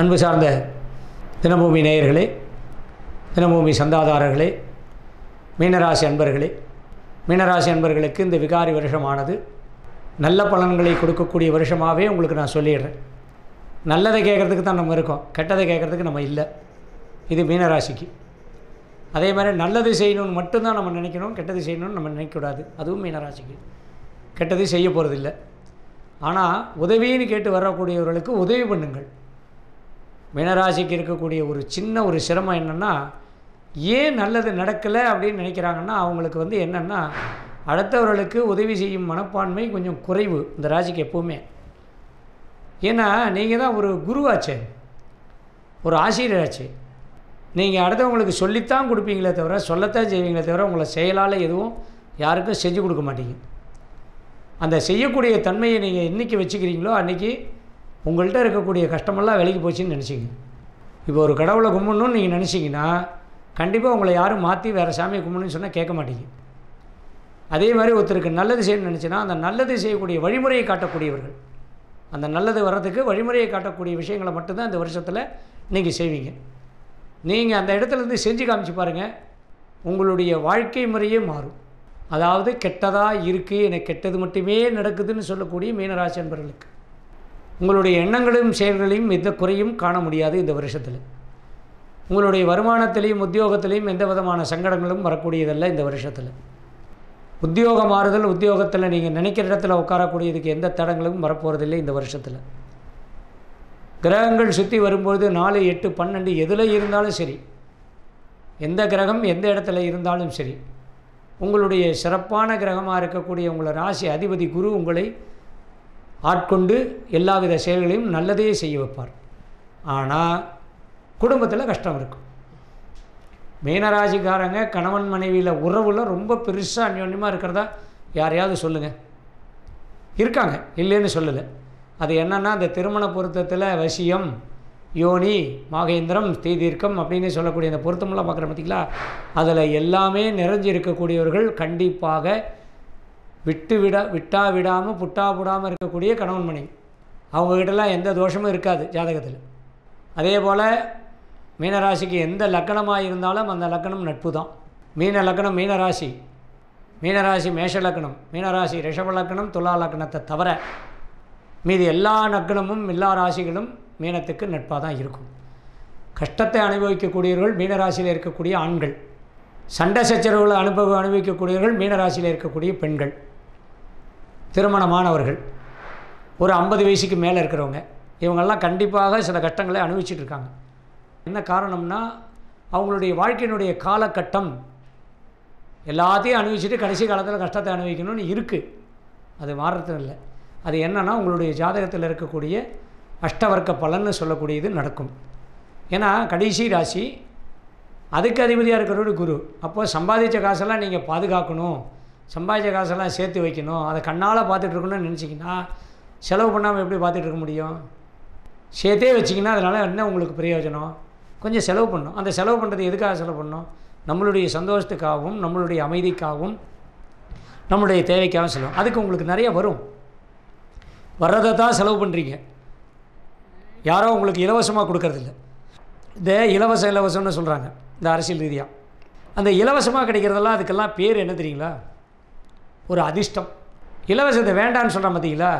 அன்பு சார்ந்த தினபூமி நேயர்களே தினபூமி சந்தாதாரர்களே மீனராசி அன்பர்களே மீனராசி அன்பர்களுக்கு இந்த விகாரி வருஷமானது நல்ல பலன்களை கொடுக்கக்கூடிய வருஷமாகவே உங்களுக்கு நான் சொல்லிடுறேன். நல்லதை கேட்குறதுக்கு தான் நம்ம இருக்கோம் கெட்டதை கேட்குறதுக்கு நம்ம இல்லை. இது மீனராசிக்கு. அதே மாதிரி நல்லது செய்யணும்னு மட்டும்தான் நம்ம நினைக்கணும் கெட்டது செய்யணும்னு நம்ம நினைக்கக்கூடாது. அதுவும் மீனராசிக்கு. கெட்டது செய்ய போகிறதில்ல ஆனால் உதவின்னு கேட்டு வரக்கூடியவர்களுக்கு உதவி பண்ணுங்கள். மீனராசிக்கு இருக்கக்கூடிய ஒரு சின்ன ஒரு சிரமம் என்னென்னா ஏன் நல்லது நடக்கலை அப்படின்னு நினைக்கிறாங்கன்னா அவங்களுக்கு வந்து என்னென்னா அடுத்தவர்களுக்கு உதவி செய்யும் மனப்பான்மை கொஞ்சம் குறைவு இந்த ராசிக்கு எப்போவுமே. ஏன்னா நீங்கள் தான் ஒரு குருவாச்சே ஒரு ஆசிரியராச்சே. நீங்கள் அடுத்தவங்களுக்கு சொல்லித்தான் கொடுப்பீங்களே தவிர சொல்லத்தான் செய்வீங்களே தவிர உங்களை செயலால் எதுவும் யாருக்கும் செஞ்சு கொடுக்க மாட்டீங்க. அந்த செய்யக்கூடிய தன்மையை நீங்கள் என்றைக்கு வச்சுக்கிறீங்களோ அன்றைக்கி உங்கள்கிட்ட இருக்கக்கூடிய கஷ்டமெல்லாம் விலைக்கு போச்சுன்னு நினச்சிங்க இப்போ ஒரு கடவுளை கும்பிடணும்னு நீங்கள் நினச்சிங்கன்னா கண்டிப்பாக உங்களை யாரும் மாற்றி வேறு சாமியை கும்பிடணும்னு சொன்னால் கேட்க மாட்டீங்க. அதே மாதிரி ஒருத்தருக்கு நல்லது செய்யணும்னு நினச்சின்னா அந்த நல்லது செய்யக்கூடிய வழிமுறையை காட்டக்கூடியவர்கள். அந்த நல்லது வர்றதுக்கு வழிமுறையை காட்டக்கூடிய விஷயங்களை மட்டும்தான் இந்த வருஷத்தில் நீங்கள் செய்வீங்க. நீங்கள் அந்த இடத்துலேருந்து செஞ்சு காமிச்சு பாருங்கள் உங்களுடைய வாழ்க்கை முறையே மாறும். அதாவது கெட்டதாக இருக்குது எனக்கு கெட்டது மட்டுமே நடக்குதுன்னு சொல்லக்கூடிய மீனராசி அன்பர்களுக்கு. உங்களுடைய எண்ணங்களையும் செயல்களையும் எந்த குறையும் காண முடியாது இந்த வருஷத்தில். உங்களுடைய வருமானத்திலையும் உத்தியோகத்திலையும் எந்த விதமான சங்கடங்களும் வரக்கூடியதல்ல இந்த வருஷத்தில். உத்தியோக மாறுதல் உத்தியோகத்தில் நீங்கள் நினைக்கிற இடத்துல உட்காரக்கூடியதுக்கு எந்த தடங்களும் வரப்போகிறதில்லை இந்த வருஷத்தில். கிரகங்கள் சுற்றி வரும்பொழுது நாலு எட்டு பன்னெண்டு எதில் இருந்தாலும் சரி எந்த கிரகம் எந்த இடத்துல இருந்தாலும் சரி உங்களுடைய சிறப்பான கிரகமாக இருக்கக்கூடிய உங்களை ராசி அதிபதி குரு உங்களை ஆட்கொண்டு எல்லாவித செயல்களையும் நல்லதே செய்ய வைப்பார். ஆனால் குடும்பத்தில் கஷ்டம் இருக்கும். மீனராசிக்காரங்க கணவன் மனைவியில் உறவில் ரொம்ப பெருசாக அந்யோன்யமாக இருக்கிறதா யாரையாவது சொல்லுங்கள் இருக்காங்க இல்லைன்னு சொல்லலை. அது என்னென்னா அந்த திருமண பொருத்தத்தில் வசியம் யோனி மாகேந்திரம் தீதீர்க்கம் அப்படின்னு சொல்லக்கூடிய அந்த பொருத்தமெல்லாம் பார்க்குற பார்த்தீங்களா அதில் எல்லாமே நிறைஞ்சு இருக்கக்கூடியவர்கள் கண்டிப்பாக விட்டு விட விட்டா விடாமல் புட்டா போடாமல் இருக்கக்கூடிய கணவன் மனைவி அவங்கக்கிட்டலாம் எந்த தோஷமும் இருக்காது ஜாதகத்தில். அதே போல் மீனராசிக்கு எந்த லக்கணமாக இருந்தாலும் அந்த லக்கணம் நட்பு தான் மீன லக்கணம் மீனராசி. மீனராசி மேஷ லக்கணம் மீனராசி ரிஷப லக்கணம் துலா லக்கணத்தை தவிர மீதி எல்லா லக்கணமும் எல்லா ராசிகளும் மீனத்துக்கு நட்பாக தான் இருக்கும். கஷ்டத்தை அனுபவிக்கக்கூடியவர்கள் மீனராசியில் இருக்கக்கூடிய ஆண்கள். சண்டை சச்சரவுகளை அனுபவ அனுபவிக்கக்கூடியவர்கள் மீனராசியில் இருக்கக்கூடிய பெண்கள். திருமணமானவர்கள். ஒரு ஐம்பது வயசுக்கு மேலே இருக்கிறவங்க. இவங்கெல்லாம் கண்டிப்பாக சில கஷ்டங்களை அனுபவிச்சுட்டு இருக்காங்க. என்ன காரணம்னா அவங்களுடைய வாழ்க்கையினுடைய காலகட்டம் எல்லாத்தையும் அனுபவிச்சுட்டு கடைசி காலத்தில் கஷ்டத்தை அனுபவிக்கணும்னு இருக்குது அது மாறுறது இல்லை. அது என்னென்னா உங்களுடைய ஜாதகத்தில் இருக்கக்கூடிய அஷ்டவர்க்க பலன்னு சொல்லக்கூடியது நடக்கும். ஏன்னா கடைசி ராசி அதுக்கு அதிபதியாக இருக்கிறவர் குரு. அப்போ சம்பாதிச்ச காசெல்லாம் நீங்கள் பாதுகாக்கணும். சம்பாதிச்ச காசெல்லாம் சேர்த்து வைக்கணும். அதை கண்ணால் பார்த்துட்ருக்கணும்னு நினச்சிங்கன்னா செலவு பண்ணாமல் எப்படி பார்த்துட்டு இருக்க முடியும்? சேர்த்தே வச்சிங்கன்னா அதனால் என்ன உங்களுக்கு பிரயோஜனம்? கொஞ்சம் செலவு பண்ணும் அந்த செலவு பண்ணுறது எதுக்காக செலவு பண்ணணும்? நம்மளுடைய சந்தோஷத்துக்காகவும் நம்மளுடைய அமைதிக்காகவும் நம்மளுடைய தேவைக்காகவும் செலவு. அதுக்கு உங்களுக்கு நிறைய வரும். வர்றதை தான் செலவு பண்ணுறீங்க யாரோ உங்களுக்கு இலவசமாக கொடுக்கறதில்ல. இந்த இலவச இலவசம்னு சொல்கிறாங்க இந்த அரசியல் ரீதியாக அந்த இலவசமாக கிடைக்கிறதெல்லாம் அதுக்கெல்லாம் பேர் என்ன தெரியுங்களா? ஒரு அதிர்ஷ்டம். இலவசத்தை வேண்டான்னு சொல்கிறேன் பார்த்தீங்களா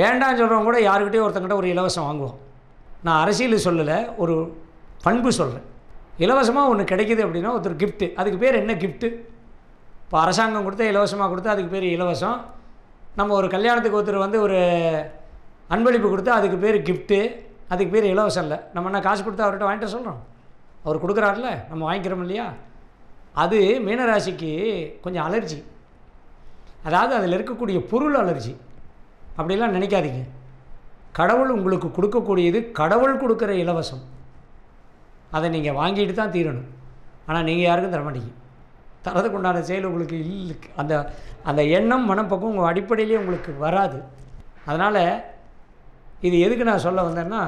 வேண்டான்னு சொல்கிறவங்க கூட யாருக்கிட்டே ஒருத்தங்கிட்ட ஒரு இலவசம் வாங்குவோம். நான் அரசியல் சொல்லலை ஒரு பண்பு சொல்கிறேன் இலவசமாக ஒன்று கிடைக்குது அப்படின்னா ஒருத்தர் கிஃப்ட்டு அதுக்கு பேர் என்ன கிஃப்ட்டு இப்போ அரசாங்கம் கொடுத்தா இலவசமாக கொடுத்தா அதுக்கு பேர் இலவசம். நம்ம ஒரு கல்யாணத்துக்கு ஒருத்தர் வந்து ஒரு அன்பளிப்பு கொடுத்தா அதுக்கு பேர் கிஃப்ட்டு அதுக்கு பேர் இலவசம் இல்லை. நம்ம என்ன காசு கொடுத்தா அவர்கிட்ட வாங்கிட்டு சொல்கிறோம் அவர் கொடுக்குறாருல நம்ம வாங்கிக்கிறோம் இல்லையா? அது மீனராசிக்கு கொஞ்சம் அலர்ஜி அதாவது அதில் இருக்கக்கூடிய பொருள் அலர்ஜி. அப்படிலாம் நினைக்காதீங்க. கடவுள் உங்களுக்கு கொடுக்கக்கூடியது கடவுள் கொடுக்குற இலவசம். அதை நீங்கள் வாங்கிட்டு தான் தீரணும். ஆனால் நீங்கள் யாருக்கும் தர மாட்டீங்க. தரதுக்கு உண்டான செயல் உங்களுக்கு இல்லை அந்த அந்த எண்ணம் மனப்பக்கம் உங்கள் அடிப்படையிலே உங்களுக்கு வராது. அதனால் இது எதுக்கு நான் சொல்ல வந்தேன்னா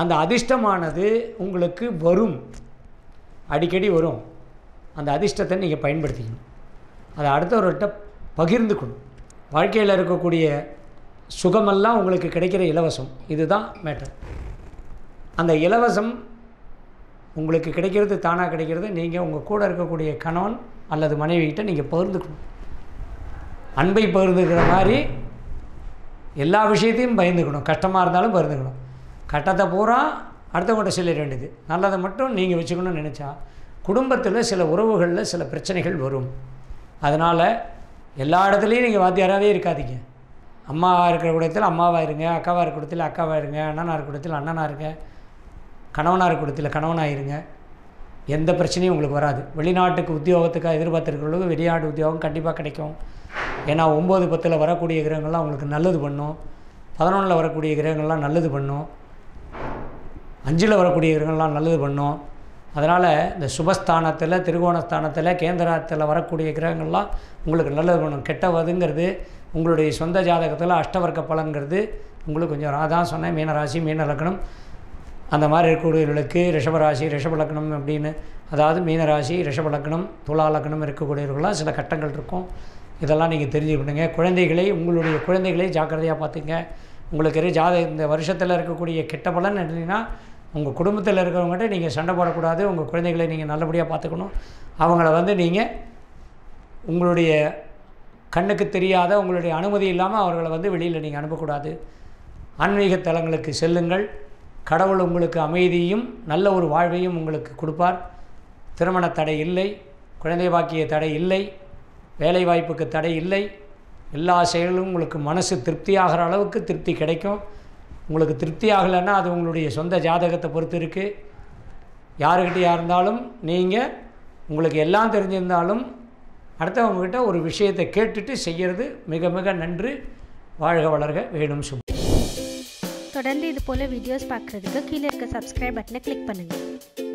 அந்த அதிர்ஷ்டமானது உங்களுக்கு வரும். அடிக்கடி வரும். அந்த அதிர்ஷ்டத்தை நீங்கள் பயன்படுத்திக்கணும். அதை அடுத்தவர்கிட்ட பகிர்ந்துக்கணும். வாழ்க்கையில் இருக்கக்கூடிய சுகமெல்லாம் உங்களுக்கு கிடைக்கிற இலவசம். இதுதான் மேட்டர் அந்த இலவசம் உங்களுக்கு கிடைக்கிறது தானாக கிடைக்கிறது நீங்கள் உங்கள் கூட இருக்கக்கூடிய கணவன் அல்லது மனைவிகிட்ட நீங்கள் பகிர்ந்துக்கணும். அன்பை பகிர்ந்துக்கிற மாதிரி எல்லா விஷயத்தையும் பயந்துக்கணும் கஷ்டமாக இருந்தாலும் பகிர்ந்துக்கணும். கட்டத்தை பூரா அடுத்தவங்கள்ட்ட சொல்லிட வேண்டியது. நல்லதை மட்டும் நீங்கள் வச்சுக்கணும்னு நினச்சா குடும்பத்தில் சில உறவுகளில் சில பிரச்சனைகள் வரும். அதனால் எல்லா இடத்துலையும் நீங்கள் வாத்தியாராகவே இருக்காதீங்க. அம்மாவாக இருக்கிற கூடத்தில் அம்மாவாக இருங்க அக்காவாக இருக்கிற கூடத்தில் அக்காவாக இருங்க அண்ணனாக இருக்கிற கூடத்தில் அண்ணனாக இருங்க கணவனாக இருக்கிற கூடத்தில் கணவனாக இருங்க. எந்த பிரச்சனையும் உங்களுக்கு வராது. வெளிநாட்டுக்கு உத்தியோகத்துக்காக எதிர்பார்த்துருக்கிறவங்களுக்கு வெளிநாட்டு உத்தியோகம் கண்டிப்பாக கிடைக்கும். ஏன்னா ஒம்பது பத்தில் வரக்கூடிய கிரகங்கள்லாம் உங்களுக்கு நல்லது பண்ணும். பதினொன்றில் வரக்கூடிய கிரகங்கள்லாம் நல்லது பண்ணும். அஞ்சில் வரக்கூடிய கிரகங்கள்லாம் நல்லது பண்ணும். அதனால் இந்த சுபஸ்தானத்தில் திருகோணஸ்தானத்தில் கேந்திரத்தில் வரக்கூடிய கிரகங்கள்லாம் உங்களுக்கு நல்லது பண்ணும். கெட்டவதுங்கிறது உங்களுடைய சொந்த ஜாதகத்தில் அஷ்டவர்க்க பலன்கிறது. உங்களுக்கு கொஞ்சம் அதான் சொன்னேன் மீனராசி மீன லக்னம். அந்த மாதிரி இருக்கக்கூடியவர்களுக்கு ரிஷபராசி ரிஷபலக்கணம் அப்படின்னு அதாவது மீனராசி ரிஷபலக்கணம் துலா லக்னம் இருக்கக்கூடியவர்களாம் சில கட்டங்கள் இருக்கும். இதெல்லாம் நீங்கள் தெரிஞ்சுக்கணுங்க குழந்தைகளை உங்களுடைய குழந்தைகளை ஜாக்கிரதையாக பார்த்துங்க உங்களுக்கு ஜாத இந்த வருஷத்தில் இருக்கக்கூடிய கெட்ட பலன் என்னன்னா உங்கள் குடும்பத்தில் இருக்கிறவங்ககிட்ட நீங்கள் சண்டை போடக்கூடாது உங்கள் குழந்தைகளை நீங்கள் நல்லபடியாக பார்த்துக்கணும். அவங்கள வந்து நீங்கள் உங்களுடைய கண்ணுக்கு தெரியாத உங்களுடைய அனுமதி இல்லாமல் அவர்களை வந்து வெளியில் நீங்கள் அனுப்பக்கூடாது. ஆன்மீக தலங்களுக்கு செல்லுங்கள். கடவுள் உங்களுக்கு அமைதியும் நல்ல ஒரு வாழ்வையும் உங்களுக்கு கொடுப்பார். திருமண தடை இல்லை குழந்தை பாக்கிய தடை இல்லை வேலை வாய்ப்புக்கு தடை இல்லை. எல்லா செயலும் உங்களுக்கு மனசு திருப்தியாகிற அளவுக்கு திருப்தி கிடைக்கும். உங்களுக்கு திருப்தி ஆகலைன்னா அது உங்களுடைய சொந்த ஜாதகத்தை பொறுத்து இருக்குது யாருக்கிட்டையாக இருந்தாலும் நீங்கள் உங்களுக்கு எல்லாம் தெரிஞ்சிருந்தாலும் அடுத்தவங்ககிட்ட ஒரு விஷயத்தை கேட்டுட்டு செய்கிறது மிக மிக நன்று. வாழ்க வளர்க வேணும் சுப. தொடர்ந்து இது போல் வீடியோஸ் பார்க்குறதுக்கு கீழே இருக்க சப்ஸ்கிரைப் பட்டனை கிளிக் பண்ணுங்கள்